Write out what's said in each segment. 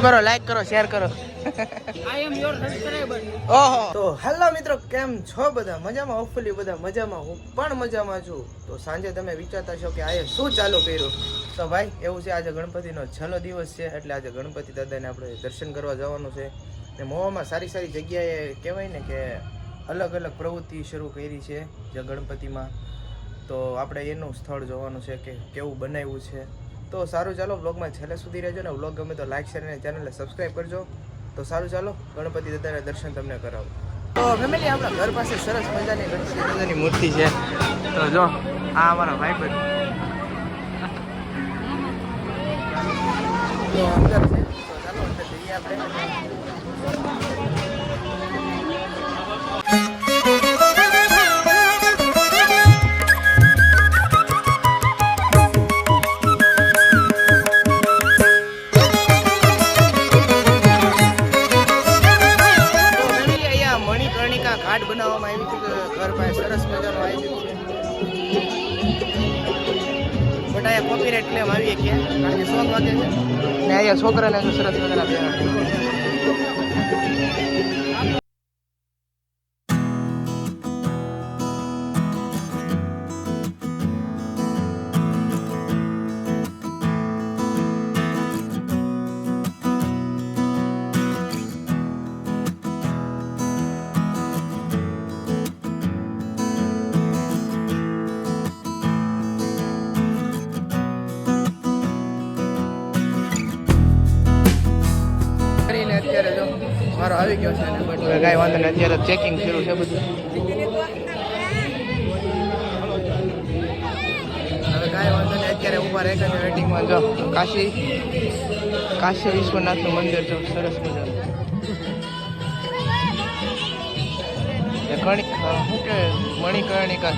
શું કરો લાઈક કરો શેર કરો. આઈ એમ યોર સબસ્ક્રાઇબર ઓહો. તો હેલો મિત્રો કેમ છો બધા? મજામાં? હોપફુલી બધા મજામાં. હું પણ મજામાં છું. તો સાંજે તમે વિચારતા છો કે આયે શું ચાલુ કર્યું? તો ભાઈ એવું છે આજે ગણપતિનો છેલ્લો દિવસ છે એટલે આજે ગણપતિ દાદાને આપણે દર્શન કરવા જવાનું છે. ને મોવામાં સારી સારી જગ્યાએ કહેવાય ને કે અલગ અલગ પ્રવૃત્તિ શરૂ કરી છે જે ગણપતિમાં. તો આપણે એનું સ્થળ જોવાનું છે કે કેવું બનાવ્યું છે. તો સારું ચાલો વ્લોગમાં છેલ્લે સુધી રહેજો ને વ્લોગ ગમે તો લાઈક શેર અને ચેનલને સબસ્ક્રાઈબ કરજો. તો સારું ચાલો, ગણપતિ દાદાના દર્શન તમને કરાવું. તો ફેમિલી આપણા ઘર પાસે સરસ મજાની ગણપતિ દાદાની મૂર્તિ છે. તો જો, આ અમારા ભાઈ તો અંદર છે. તો ચાલો, અંદર જઈએ આપણે. મજાનું આયોજન છે. બટ અહીંયા કોપીરાઇટ ક્લેમ આવી છે. ને અહીંયા છોકરાને સરસ મજાના બેન આવી ગયો છે ને બટ કાંઈ વાંધો નહીં. અત્યારે ચેકિંગ શરૂ છે બધું. હવે કાંઈ વાંધો નહીં, અત્યારે ઊભા રહે છે વેટિંગમાં જો કાશી કાશી વિશ્વનાથનું મંદિર જો સરસ મજાનું. શું કે, મણિકર્ણિકા.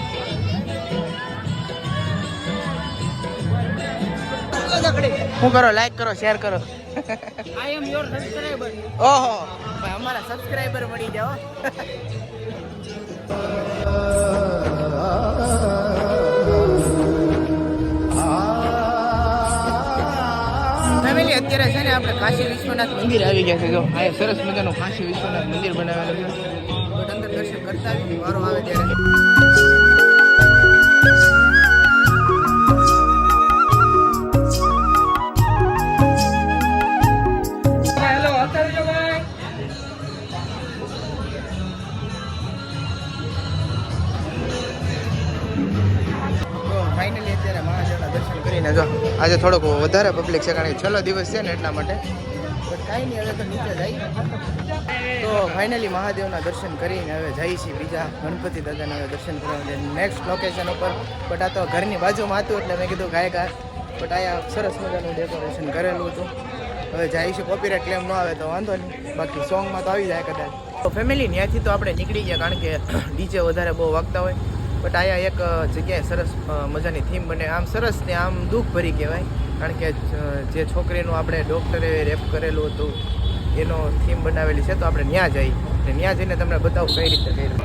શું કરો લાઈક કરો શેર કરો. આઈ એમ યોર સબસ્ક્રાઇબર ઓહો. ભાઈ અમારા સબસ્ક્રાઇબર મળી જાઓ. ફેમિલી અત્યારે છે ને આપણે કાશી વિશ્વનાથ મંદિર આવી ગયા છે. જો આ સરસ મજાનું કાશી વિશ્વનાથ મંદિર બનાવેલું છે. અંદર દર્શન કરતા વારો આવે ત્યારે. આજે થોડોક વધારે પબ્લિક છે, કારણ કે છેલ્લો દિવસ છે ને એટલા માટે. કાંઈ નહીં, હવે તો નીચે જાય. તો ફાઇનલી મહાદેવના દર્શન કરીને હવે જઈએ છીએ બીજા ગણપતિ દાદાના હવે દર્શન કરવા નેક્સ્ટ લોકેશન ઉપર. બટ આ તો ઘરની બાજુમાં હતું એટલે મેં કીધું ગાય ઘાસ બટ અહીંયા સરસ મજાનું ડેકોરેશન કરેલું હતું. હવે છે કોપીરાઇટ ક્લેમ ન આવે તો વાંધો નહીં. બાકી સોંગમાં તો આવી જાય કદાચ. તો ફેમિલી ત્યાંથી તો આપણે નીકળી ગયા, કારણ કે ડીજે વધારે બહુ વાગતા હોય. બટ અહીંયા એક જગ્યાએ સરસ મજાની થીમ બને. આમ સરસ ને આમ દુઃખ ભરી કહેવાય. કારણ કે જે છોકરીનું આપણે ડૉક્ટરે રેપ કરેલું હતું, એનો થીમ બનાવેલી છે, તો આપણે ત્યાં જઈએ ને ત્યાં જઈને તમને બતાવું કઈ રીતે કર્યું.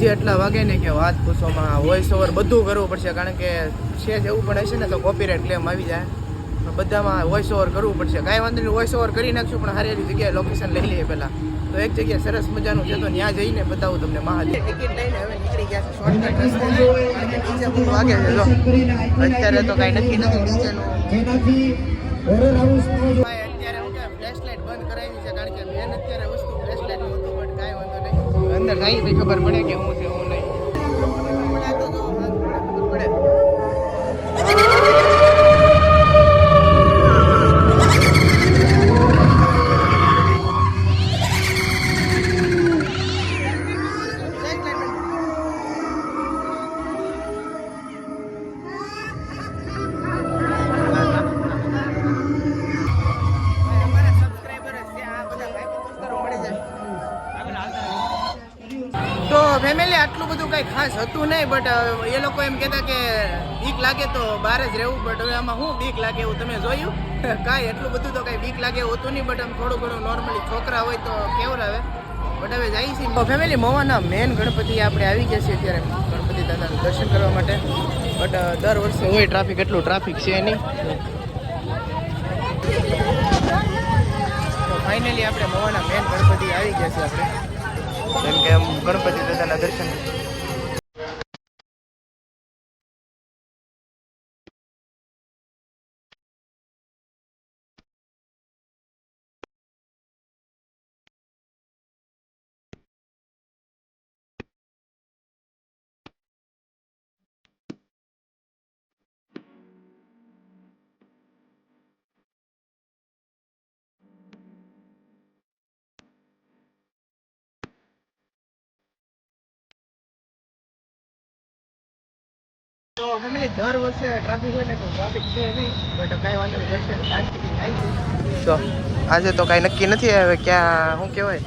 ડીજે એટલા વાગે ને કે વાત પૂછવામાં વોઇસ ઓવર બધું કરવું પડશે કારણ કે છે એવું પણ હશે ને તો કોપીરાઇટ ક્લેમ આવી જાય. બધામાં વોઇસ ઓવર કરવું પડશે. કાંઈ વાંધો નહીં વોઇસ ઓવર કરી નાખશું પણ સારી એવી જગ્યાએ લોકેશન લઈ લઈએ પહેલાં. તો એક જગ્યાએ સરસ મજાનું છે તો ત્યાં જઈને બતાવું તમને મહાદેવ. ટિકિટ લઈને હવે નીકળી ગયા છે શોર્ટકટ બહુ વાગે જો અત્યારે તો કાંઈ નક્કી નથી ડીજેનું અંદર જઈએ તો ખબર પડે કે હું કઈ ખાસ હતું નહીં બટ એ લોકો એમ કહેતા કે બીક લાગે તો બહાર જ રહેવું બટ હવે આમાં શું બીક લાગે એવું તમે જોયું? કાંઈ એટલું બધું તો કાંઈ બીક લાગે હોતું નહીં બટ આમ થોડું ઘણું નોર્મલી છોકરા હોય તો કેવું આવે. બટ હવે જાય છે. ફેમિલી મોવાના મેન ગણપતિ આપણે આવી ગયા છીએ અત્યારે ગણપતિ દાદાનું દર્શન કરવા માટે. બટ દર વર્ષે હોય ટ્રાફિક એટલું ટ્રાફિક છે નહીં. તો ફાઇનલી આપણે મોવાના મેન ગણપતિ આવી ગયા છે આપણે. જેમ કે આમ ગણપતિ દાદાના દર્શન. તો દર વર્ષે ટ્રાફિક હોય તો ટ્રાફિક છે બટ કાંઈ વાંધો નહીં. તો આજે તો કાંઈ નક્કી નથી, હવે ક્યાં, શું કહેવાય?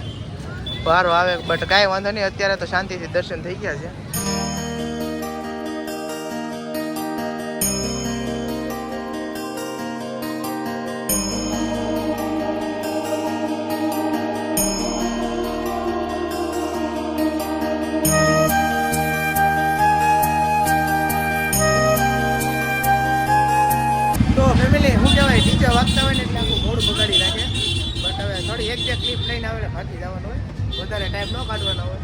વારો આવે બટ કાંઈ વાંધો નહીં, અત્યારે તો શાંતિથી દર્શન થઈ ગયા છે. ક્લિપ લઈને આવે ભાગી જવાનું હોય. વધારે ટાઈમ ન કાઢવાનો હોય.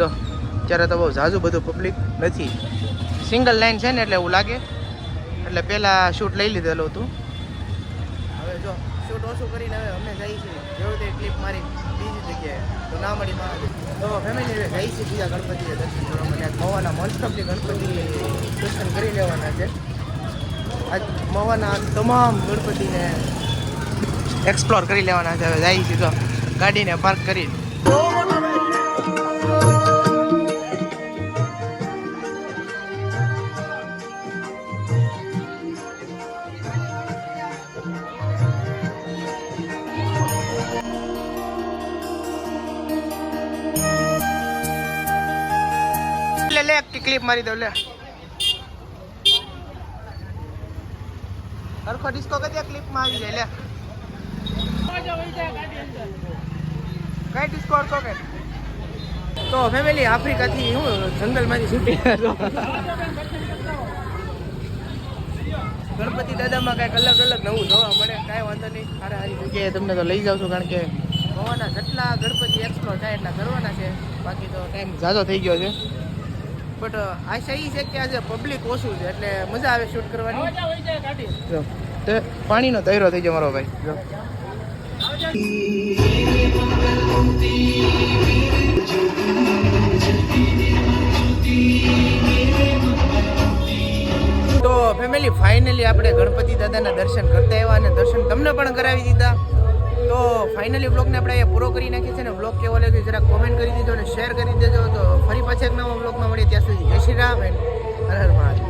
જો અત્યારે તો બહુ ઝાઝું બધું પબ્લિક નથી. સિંગલ લાઈન છે ને એટલે એવું લાગે. એટલે પહેલાં શૂટ લઈ લીધેલું હતું હવે જો શૂટ ઓછું કરીને હવે અમે જઈએ છીએ. જેવું તે ક્લિપ મારી બીજી જગ્યાએ. તો ના મળી મહાદેવ તો ફેમિલી જઈએ છીએ બીજા ગણપતિએ દર્શન કરવા માટે. મવાના મોસ્ટ ગણપતિ દર્શન કરી લેવાના છે. આજ મવાના તમામ ગણપતિને એક્સપ્લોર કરી લેવાના છે. જાય સીધો ગાડીને પાર્ક કરી લે ક્લિપ મારી દઉં, લે. સરખો ડિસ્કો કદી ક્લિપમાં આવી જાય, લે. કઈ ડિસ્કોર અડકો કે? તો ફેમિલી આફ્રિકાથી હું જંગલમાંથી છૂટી હતો ગણપતિ દાદામાં કંઈક અલગ અલગ નવું જોવા મળે કાંઈ વાંધો નહીં. સારા સારી જગ્યાએ તમને તો લઈ જાઉં છું કારણ કે ગોવાના જેટલા ગણપતિ એક્સપ્લોર થાય એટલા કરવાના છે. બાકી તો ટાઈમ ઝાઝો થઈ ગયો છે. બટ આશા એ છે કે આજે પબ્લિક ઓછું છે એટલે મજા આવે શૂટ કરવાની. તે પાણીનો તૈરો થઈ ગયો મારો ભાઈ જો. તો ફેમિલી ફાઇનલી આપણે ગણપતિ દાદાના દર્શન કરતા આવ્યા અને દર્શન તમને પણ કરાવી દીધા. તો ફાઇનલી બ્લોગને આપણે અહીંયા પૂરો કરી નાખીએ છીએ ને બ્લોગ કેવો લાગ્યો જરાક કોમેન્ટ કરી દીધો અને શેર કરી દેજો. તો ફરી પાછા એક નવા બ્લોગમાં મળીએ. ત્યાં સુધી જય શ્રી રામ હર હર મહાદેવ.